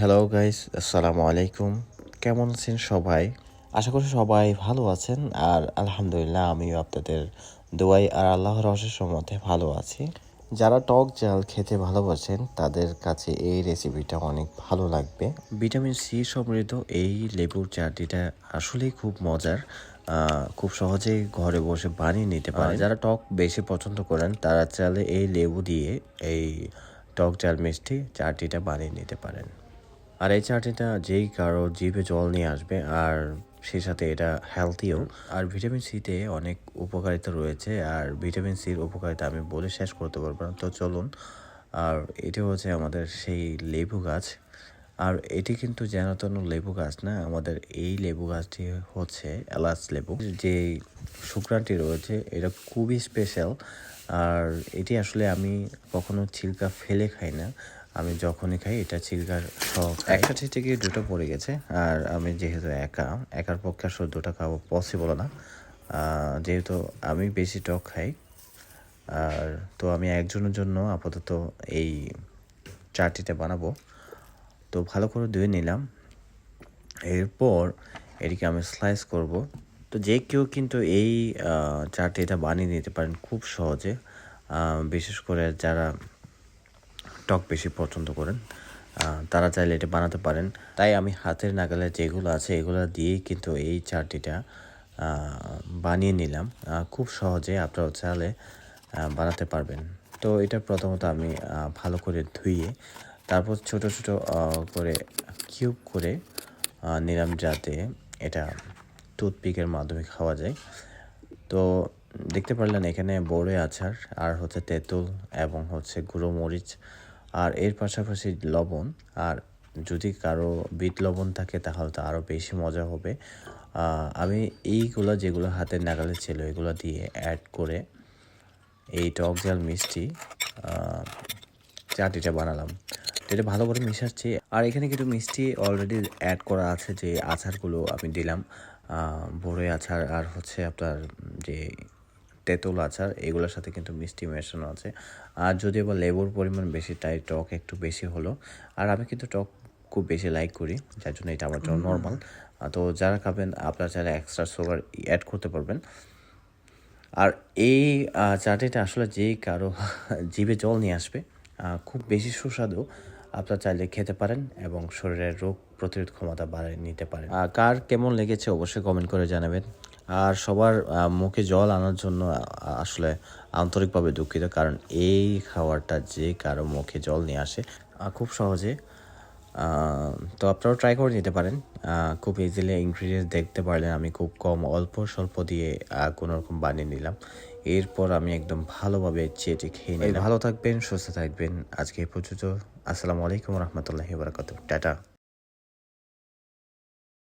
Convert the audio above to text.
Hello guys আসসালামু আলাইকুম কেমন আছেন সবাই? আশা করি সবাই ভালো আছেন। আর আলহামদুলিল্লাহ আমিও আপনাদের দোয়াই আর আল্লাহর অশেষ মধ্যে ভালো আছি। যারা টক জাল খেতে ভালোবাসেন তাদের কাছে এই রেসিপিটা অনেক ভালো লাগবে। ভিটামিন সি সমৃদ্ধ এই লেবুর চাটনিটা আসলেই খুব মজার। খুব সহজেই ঘরে বসে বানিয়ে নিতে পারেন। যারা টক বেশি পছন্দ করেন তারা চালে এই লেবু দিয়ে এই টক জাল মিষ্টি চাটনিটা বানিয়ে নিতে পারেন। আর এই চাটনিটা যেই কারও জিভে জল নিয়ে আসবে, আর সেই সাথে এটা হেলথিও আর ভিটামিন সিতে অনেক উপকারিতা রয়েছে, আর ভিটামিন সির উপকারিতা আমি বলে শেষ করতে পারব না। তো চলুন, আর এটি হচ্ছে আমাদের সেই লেবু গাছ। আর এটি কিন্তু যেন তেন লেবু গাছ না, আমাদের এই লেবু গাছটি হচ্ছে এলাচ লেবু। যে শুক্রানটি রয়েছে, এটা খুবই স্পেশাল আর এটি আসলে আমি কখনো ছিলকা ফেলে খাই না। আমি যখনই খাই, এটা ছিলকার সহ খাই। একটা থেকে দুটো পড়ে গেছে, আর আমি যেহেতু একা, একার পক্ষে আসলে দুটো খাওয়া পসিবল না। যেহেতু আমি বেশি টক খাই, আর তো আমি একজনের জন্য আপাতত এই চাটনিটা বানাবো। তো ভালো করে ধুয়ে নিলাম। এরপর এটিকে আমি স্লাইস করব। তো যে কেউ কিন্তু এই চাটনিটা বানিয়ে নিতে পারেন খুব সহজে। বিশেষ করে যারা টক বেশি পছন্দ করেন। তারা চাইলে এটা বানাতে পারেন। তাই আমি হাতের নাগালে যেগুলো আছে, এগুলো দিয়েই কিন্তু এই চাটনিটা বানিয়ে নিলাম। খুব সহজে আপনারা চাইলে বানাতে পারবেন। তো এটা প্রথমত আমি ভালো করে ধুয়ে, তারপর ছোট ছোট করে কিউব করে নিলাম যাতে এটা টুথপিকের মাধ্যমে খাওয়া যায়। তো দেখতে পারলেন এখানে বড়ই আচার, আর হচ্ছে তেঁতুল এবং হচ্ছে গুঁড়ো মরিচ আর এর পাশাপাশি লবণ, আর যদি কারও বিট লবণ থাকে তাহলে তো আরও বেশি মজা হবে। আমি এইগুলো যেগুলো হাতের নাগালে ছিল এগুলো দিয়ে অ্যাড করে এই টক জাল মিষ্টি চাটিটা বানালাম। এটা ভালো করে মিশাচ্ছি। আর এখানে কিছু মিষ্টি অলরেডি অ্যাড করা আছে যে আচারগুলো আমি দিলাম। বড়ই আচার আর হচ্ছে আপনার যে তেঁতুল আচার এগুলোর সাথে কিন্তু মিষ্টি মেশানো আছে। আর যদি আবার লেবুর পরিমাণ বেশি তাই টক একটু বেশি হলো। আর আমি কিন্তু টক খুব বেশি লাইক করি যার জন্য এটা আমার জন্য নর্মাল তো যারা খাবেন আপনারা চাইলে এক্সট্রা সুগার অ্যাড করতে পারবেন। আর এই আহ, চাটনিটা আসলে যে কারও জিভে জল নিয়ে আসবে খুব বেশি সুস্বাদু। আপনারা চাইলে খেতে পারেন এবং শরীরের রোগ প্রতিরোধ ক্ষমতা বাড়িয়ে নিতে পারেন। কার কেমন লেগেছে অবশ্যই কমেন্ট করে জানাবেন। আর সবার মুখে জল আনার জন্য আসলে আন্তরিকভাবে দুঃখিত। কারণ এই খাবারটা যে কারও মুখে জল নিয়ে আসে খুব সহজে তো আপনারাও ট্রাই করে নিতে পারেন। খুব ইজিলি ইনগ্রিডিয়েন্টস দেখতে পারলেন আমি খুব কম অল্প স্বল্প দিয়ে কোনো রকম বানিয়ে নিলাম। এরপর আমি একদম ভালোভাবে চেটে খেয়ে নিলাম। ভালো থাকবেন সুস্থ থাকবেন। আজকে এই পর্যন্ত আসসালামু আলাইকুম রহমতুল্লাহি বারাকাতু টাটা।